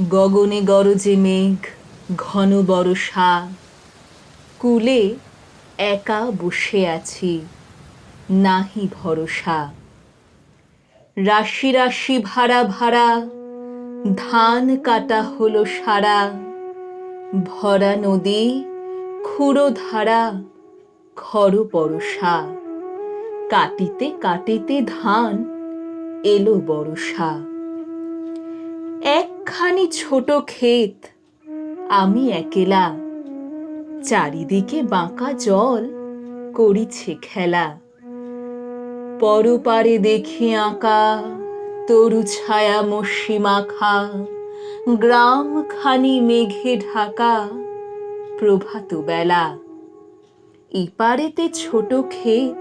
গগনে গরজে মেঘ, ঘন বরষা কুলে একা বসে আছি, নাহি ভরসা। রাশি রাশি ভাড়া ভাড়া, ধান কাটা হলো সারা। ভরা নদী, খুঁড়ো ধারা খর পরশা। কাটিতে কাটিতে ধান এলো বরষা একখানি ছোট ক্ষেত। আমি একেলা। চারিদিকে বাঁকা জল করিছে খেলা। পরপারে দেখি আঁকা, তরু ছায়া মসি মাখা গ্রাম খানি মেঘে ঢাকা প্রভাত বেলা। এপারেতে ছোট ক্ষেত,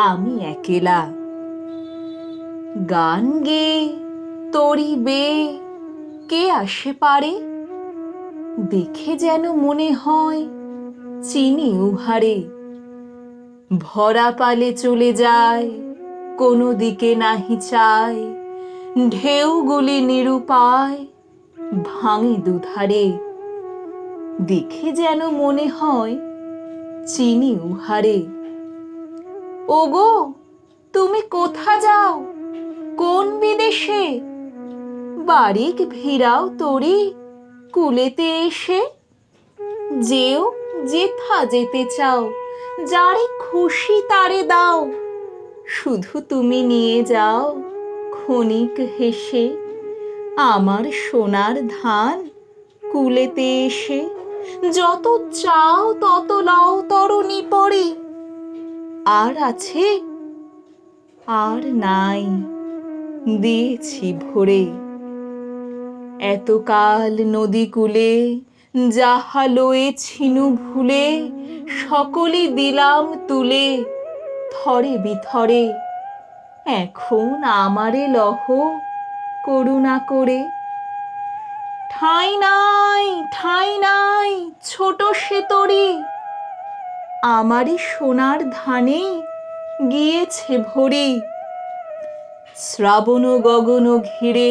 আমি একেলা। গান গে, তরি বে কে আসে পারে? দেখে যেন মনে হয় চিনি উহারে। ভরা পালে চলে যায়, কোনো দিকে নাহি চায়। ঢেউগুলি নিরুপায় ভাঙে দুধারে। দেখে যেন মনে হয় চিনি উহারে। ওগো, তুমি কোথা যাও? কোন বিদেশে? বাড়িক ভিড়াও তরি, কুলেতে এসে যেও যেথা যেতে চাও, যারে খুশি তারে দাও। শুধু তুমি নিয়ে যাও ক্ষণিক হেসে, আমার সোনার ধান কুলেতে এসে, যত চাও তত লও তরণী পরে। আর আছে, আর নাই, দিয়েছি ভরে। এতকাল নদী কূলে যাহা লয়ে ছিনু ভুলে, সকলই দিলাম তুলে। থরে বিথরে, এখন আমারে লহ করুণা করে। ঠাঁই নাই ঠাঁই নাই, ছোট সে তরি। আমারই সোনার ধানে গিয়েছে ভরে। শ্রাবণ গগন ঘিরে